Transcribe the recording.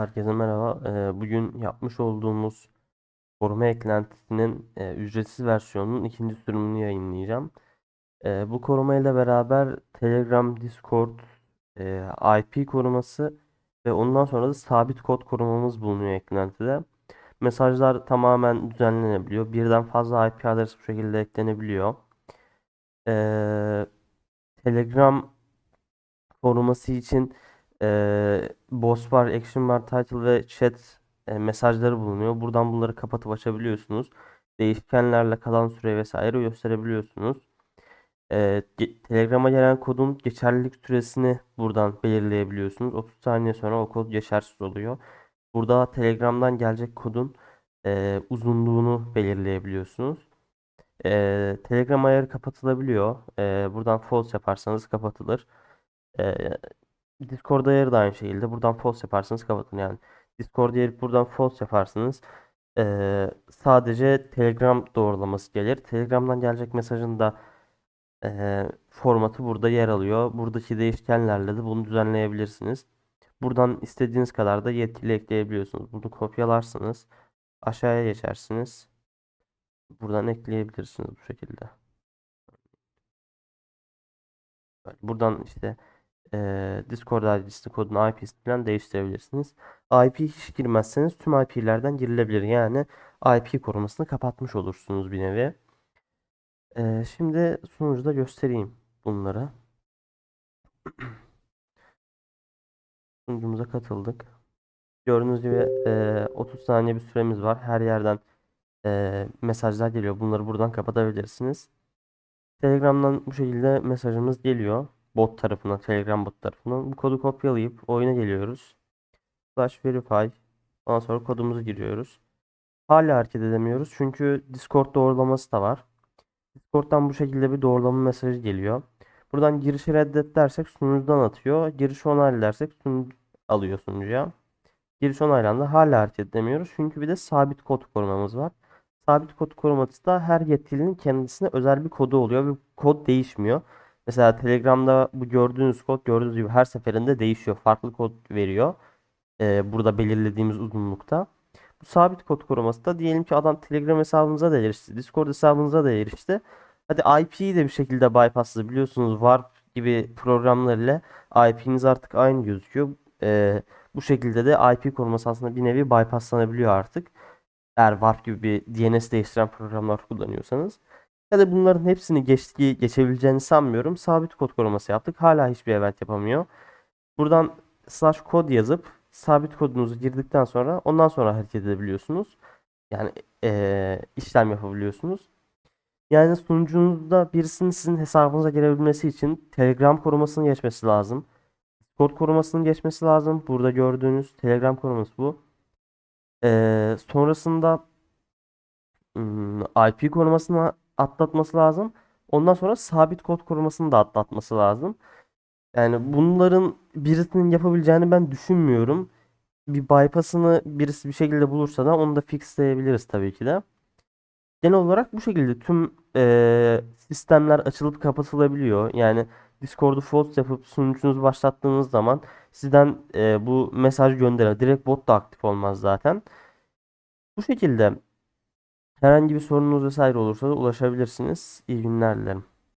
Herkese merhaba. Ee, Bugün yapmış olduğumuz koruma eklentisinin e, ücretsiz versiyonunun ikinci sürümünü yayınlayacağım. Ee, Bu korumayla beraber Telegram, Discord, e, IP koruması ve ondan sonra da sabit kod korumamız bulunuyor eklentide. Mesajlar tamamen düzenlenebiliyor. Birden fazla IP adresi bu şekilde eklenebiliyor. Ee, Telegram koruması için e, boss bar, action bar, title ve chat e, mesajları bulunuyor. Buradan bunları kapatıp açabiliyorsunuz. Değişkenlerle kalan süre vesaire gösterebiliyorsunuz. E, Telegram'a gelen kodun geçerlilik süresini buradan belirleyebiliyorsunuz. 30 saniye sonra o kod geçersiz oluyor. Burada Telegram'dan gelecek kodun e, uzunluğunu belirleyebiliyorsunuz. E, Telegram ayarı kapatılabiliyor. E, buradan false yaparsanız kapatılır. E, Discord ayarı da aynı şekilde. Buradan false yaparsanız kapatın yani. Discord ayarı buradan false yaparsınız. Ee, sadece Telegram doğrulaması gelir. Telegram'dan gelecek mesajın da ee, formatı burada yer alıyor. Buradaki değişkenlerle de bunu düzenleyebilirsiniz. Buradan istediğiniz kadar da yetkili ekleyebiliyorsunuz. Bunu kopyalarsınız. Aşağıya geçersiniz. Buradan ekleyebilirsiniz bu şekilde. Buradan işte ee, Discord adresi kodunu IP'sini falan değiştirebilirsiniz. IP hiç girmezseniz tüm IP'lerden girilebilir. Yani IP korumasını kapatmış olursunuz bir nevi. Ee, şimdi sunucuda göstereyim bunları. Sunucumuza katıldık. Gördüğünüz gibi e, 30 saniye bir süremiz var. Her yerden e, mesajlar geliyor. Bunları buradan kapatabilirsiniz. Telegram'dan bu şekilde mesajımız geliyor. Bot tarafından, Telegram bot tarafından. Bu kodu kopyalayıp oyuna geliyoruz. Slash verify. Ondan sonra kodumuzu giriyoruz. Hala hareket edemiyoruz çünkü Discord doğrulaması da var. Discord'dan bu şekilde bir doğrulama mesajı geliyor. Buradan girişi reddet dersek sunucudan atıyor. Girişi onayla dersek sunucu alıyor sunucuya. Giriş onaylandı. Hala hareket edemiyoruz. Çünkü bir de sabit kod korumamız var. Sabit kod koruması da her yetkilinin kendisine özel bir kodu oluyor ve kod değişmiyor. Mesela Telegram'da bu gördüğünüz kod gördüğünüz gibi her seferinde değişiyor. Farklı kod veriyor. Ee, burada belirlediğimiz uzunlukta. Bu sabit kod koruması da diyelim ki adam Telegram hesabınıza da erişti. Discord hesabınıza da erişti. Hadi IP'yi de bir şekilde bypassladı. Biliyorsunuz Warp gibi programlar ile IP'niz artık aynı gözüküyor. Ee, bu şekilde de IP koruması aslında bir nevi bypasslanabiliyor artık. Eğer Warp gibi bir DNS değiştiren programlar kullanıyorsanız. Ya da bunların hepsini geçti, geçebileceğini sanmıyorum. Sabit kod koruması yaptık. Hala hiçbir event yapamıyor. Buradan slash kod yazıp sabit kodunuzu girdikten sonra ondan sonra hareket edebiliyorsunuz. Yani eee, işlem yapabiliyorsunuz. Yani sunucunuzda birisinin sizin hesabınıza girebilmesi için Telegram korumasının geçmesi lazım. Discord korumasının geçmesi lazım. Burada gördüğünüz Telegram koruması bu. Eee, sonrasında IP korumasını atlatması lazım. Ondan sonra sabit kod korumasını da atlatması lazım. Yani bunların birisinin yapabileceğini ben düşünmüyorum. Bir bypass'ını birisi bir şekilde bulursa da onu da fixleyebiliriz tabii ki de. Genel olarak bu şekilde tüm eee, sistemler açılıp kapatılabiliyor. Yani Discord'u false yapıp sunucunuzu başlattığınız zaman sizden eee, bu mesaj gönderiyor. Direkt bot da aktif olmaz zaten. Bu şekilde herhangi bir sorunuz vesaire olursa da ulaşabilirsiniz. İyi günler dilerim.